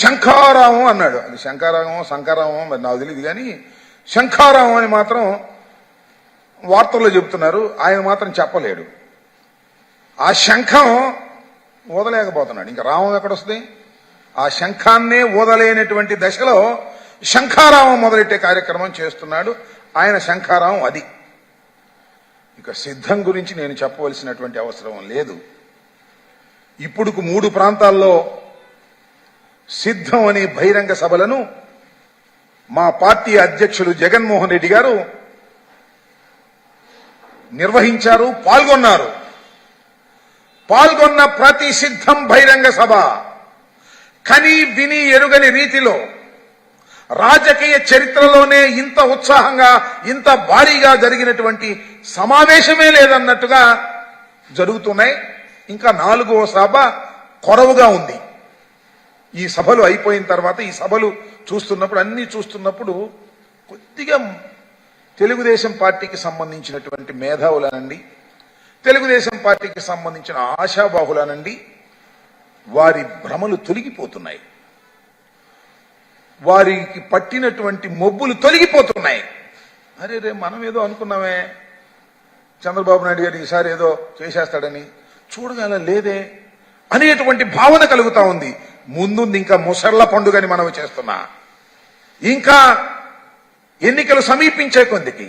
శంఖారామం అన్నాడు. అది శంఖారామం శంఖారామం మరి నాకు తెలియదు కానీ శంఖారామం అని మాత్రం వార్తల్లో చెబుతున్నారు. ఆయన మాత్రం చెప్పలేడు. ఆ శంఖం ఊదలేకపోతున్నాడు ఇంకా రామం ఎక్కడొస్తుంది ఆ శంఖాన్నే ఊదలేనటువంటి దశలో శంఖారామం మొదలెట్టే కార్యక్రమం చేస్తున్నాడు. ఆయన శంఖారామం అది. ఇక సిద్ధం గురించి నేను చెప్పవలసినటువంటి అవసరం లేదు. ఇప్పుడుకు మూడు ప్రాంతాల్లో సిద్ధం అనే బహిరంగ సభలను మా పార్టీ అధ్యక్షులు జగన్మోహన్ రెడ్డి గారు నిర్వహించారు పాల్గొన్నారు. పాల్గొన్న ప్రతి సిద్ధం బహిరంగ సభ. కని విని ఎరుగని రీతిలో రాజకీయ చరిత్రలోనే ఇంత ఉత్సాహంగా ఇంత భారీగా జరిగినటువంటి సమావేశమే లేదన్నట్టుగా జరుగుతున్నాయి. ఇంకా నాలుగవ సభ కొరవుగా ఉంది. ఈ సభలు అయిపోయిన తర్వాత ఈ సభలు చూస్తున్నప్పుడు అన్ని చూస్తున్నప్పుడు కొద్దిగా తెలుగుదేశం పార్టీకి సంబంధించినటువంటి మేధావులనండి తెలుగుదేశం పార్టీకి సంబంధించిన ఆశాబాహులనండి వారి భ్రమలు తొలగిపోతున్నాయి. వారికి పట్టినటువంటి మొబ్బులు తొలగిపోతున్నాయి. అరే రే మనం ఏదో అనుకున్నామే. చంద్రబాబు నాయుడు గారు ఈసారి ఏదో చేసేస్తాడని. చూడగల లేదే అనేటువంటి భావన కలుగుతా ఉంది. ముందుంది ఇంకా ముసళ్ళ పండుగని మనం చేస్తున్నా. ఇంకా ఎన్నికలు సమీపించే కొద్దికి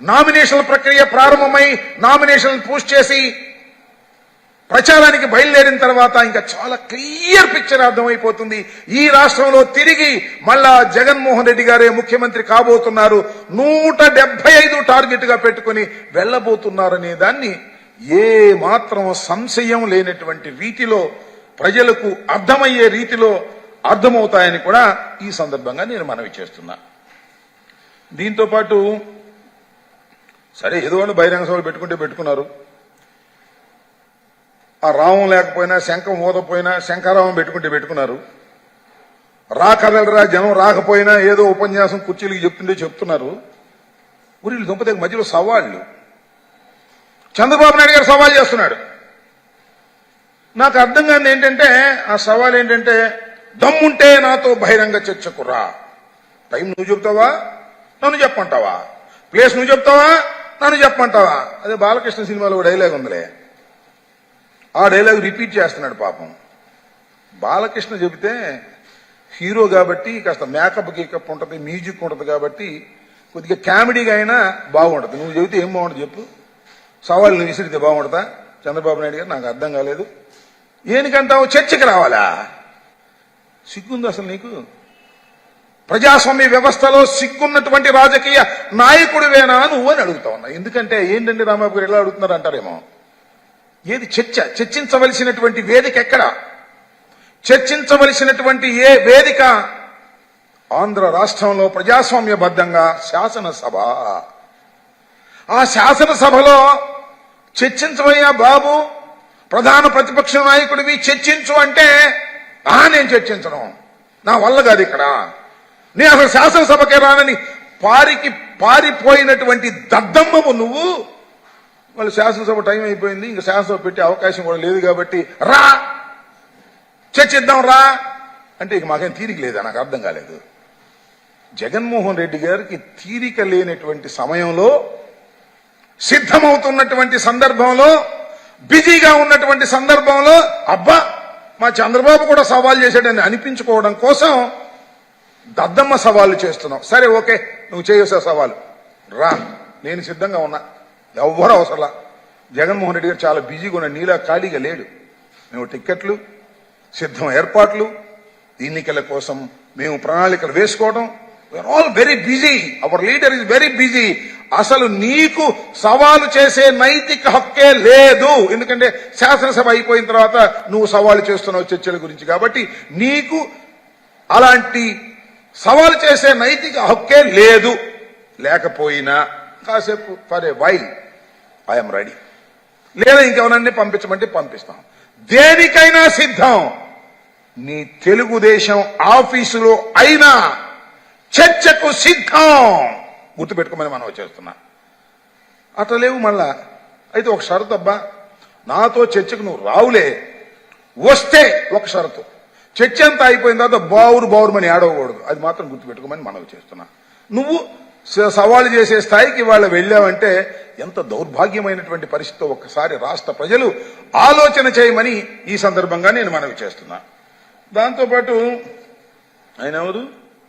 నామినేషన్ ప్రక్రియ ప్రారంభమై నామినేషన్ పూస్ట్ చేసి ప్రచారానికి బయలుదేరిన తర్వాత ఇంకా చాలా క్లియర్ పిక్చర్ అర్థమైపోతుంది. ఈ రాష్ట్రంలో తిరిగి మళ్ళా జగన్మోహన్ రెడ్డి గారే ముఖ్యమంత్రి కాబోతున్నారు. నూట డెబ్బై ఐదు టార్గెట్గా పెట్టుకుని వెళ్ళబోతున్నారనే దాన్ని ఏ మాత్రం సంశయం లేనటువంటి వీటిలో ప్రజలకు అర్థమయ్యే రీతిలో అర్థమవుతాయని కూడా ఈ సందర్భంగా నేను మనవి చేస్తున్నా. దీంతో పాటు సరే ఏదో వాళ్ళు బహిరంగ సభలు పెట్టుకుంటే పెట్టుకున్నారు. ఆ రామం లేకపోయినా శంఖం ఊదపోయినా శంఖారామం పెట్టుకుంటే పెట్టుకున్నారు. రాకదలరా జనం రాకపోయినా ఏదో ఉపన్యాసం కుర్చీలకు చెప్తుంటే చెప్తున్నారు. ఊరి దుంపదగ్గ మధ్యలో సవాళ్ళు. చంద్రబాబు నాయుడు గారు సవాల్ చేస్తున్నాడు. నాకు అర్థం కాని ఏంటంటే ఆ సవాల్ ఏంటంటే దమ్ముంటే నాతో బహిరంగ చర్చకురా టైం నువ్వు చెప్తావా నన్ను చెప్పంటావా ప్లేస్ నువ్వు చెప్తావా నన్ను చెప్పంటావా అదే బాలకృష్ణ సినిమాలో డైలాగ్ ఉందిలే. ఆ డైలాగ్ రిపీట్ చేస్తున్నాడు పాపం. బాలకృష్ణ చెబితే హీరో కాబట్టి కాస్త మేకప్ గీకప్ ఉంటుంది మ్యూజిక్ ఉంటుంది కాబట్టి కొద్దిగా కామెడీగా అయినా బాగుంటుంది. నువ్వు చెబితే ఏం బాగుంటుంది చెప్పు. సవాళ్ళు నువ్వు విసిరితే బాగుంటుందా? చంద్రబాబు నాయుడు గారు నాకు అర్థం కాలేదు. ఏనికంటావు చర్చకి రావాలా? సిగ్గుంది అసలు నీకు? ప్రజాస్వామ్య వ్యవస్థలో సిగ్గున్నటువంటి రాజకీయ నాయకుడివేనా నువ్వు అని అడుగుతా ఉన్నా. ఎందుకంటే ఏంటండి రామబాబు గారు ఎలా అడుగుతున్నారు అంటారేమో? ఏది చర్చ? చర్చించవలసినటువంటి వేదిక ఎక్కడ? చర్చించవలసినటువంటి ఏ వేదిక? ఆంధ్ర రాష్ట్రంలో ప్రజాస్వామ్యబద్ధంగా శాసనసభ. ఆ శాసనసభలో చర్చించవయ్యా బాబు ప్రధాన ప్రతిపక్ష నాయకుడివి చర్చించు అంటే ఆ నేను చర్చించను. నా వల్ల కాదు ఇక్కడ. నేను అసలు శాసనసభకే రానని పారికి పారిపోయినటువంటి దద్దమ్మము నువ్వు. వాళ్ళు శాసనసభ టైం అయిపోయింది ఇంకా శాసనసభ పెట్టే అవకాశం కూడా లేదు కాబట్టి రా. చర్చిద్దాం రా. అంటే ఇక మాకేం తీరిక లేదా? నాకు అర్థం కాలేదు. జగన్మోహన్ రెడ్డి గారికి తీరిక లేనటువంటి సమయంలో సిద్ధమవుతున్నటువంటి సందర్భంలో బిజీగా ఉన్నటువంటి సందర్భంలో అబ్బా మా చంద్రబాబు కూడా సవాల్ చేశాడని అనిపించుకోవడం కోసం దద్దమ్మ సవాళ్ళు చేస్తున్నావు సరే ఓకే నువ్వు చేయొసా సవాలు? రా నేను సిద్ధంగా ఉన్నా. ఎవ్వరూ అవసరంలా. జగన్మోహన్ రెడ్డి గారు చాలా బిజీగా ఉన్న నీలా ఖాళీగా లేడు. మేము టిక్కెట్లు సిద్ధం ఏర్పాట్లు ఎన్నికల కోసం మేము ప్రణాళికలు వేసుకోవడం. We're all very busy our leader is very busy అసలు నీకు సవాలు చేసే నైతిక హక్కే లేదు. ఎందుకంటే శాసనసభ అయిపోయిన తర్వాత నువ్వు సవాలు చేస్తున్నావు చర్చల గురించి కాబట్టి నీకు అలాంటి సవాలు చేసే నైతిక హక్కే లేదు. లేకపోయినా కాసేపు for a while I'm ready లేదా ఇంకెవరన్నీ పంపించమంటే పంపిస్తాం. దేనికైనా సిద్ధం. నీ తెలుగుదేశం ఆఫీసులో అయినా చర్చకు సిద్ధం. గుర్తుపెట్టుకోమని మనం వచ్చేస్తున్నా. అట్లా లేవు మళ్ళా. అయితే ఒక షరతు అబ్బా నాతో చర్చకు నువ్వు రావులే. వస్తే ఒక షరతు. చర్చ అంతా అయిపోయిన తర్వాత బావురు బావురుమని ఏడవకూడదు. అది మాత్రం గుర్తుపెట్టుకోమని మనవి చేస్తున్నా నువ్వు స- సవాలు చేసే స్థాయికి ఇవాళ వెళ్ళావంటే ఎంత దౌర్భాగ్యమైనటువంటి పరిస్థితి ఒక్కసారి రాష్ట్ర ప్రజలు ఆలోచన చేయమని ఈ సందర్భంగా నేను మనవి చేస్తున్నా. దాంతోపాటు ఆయన ఎవరు?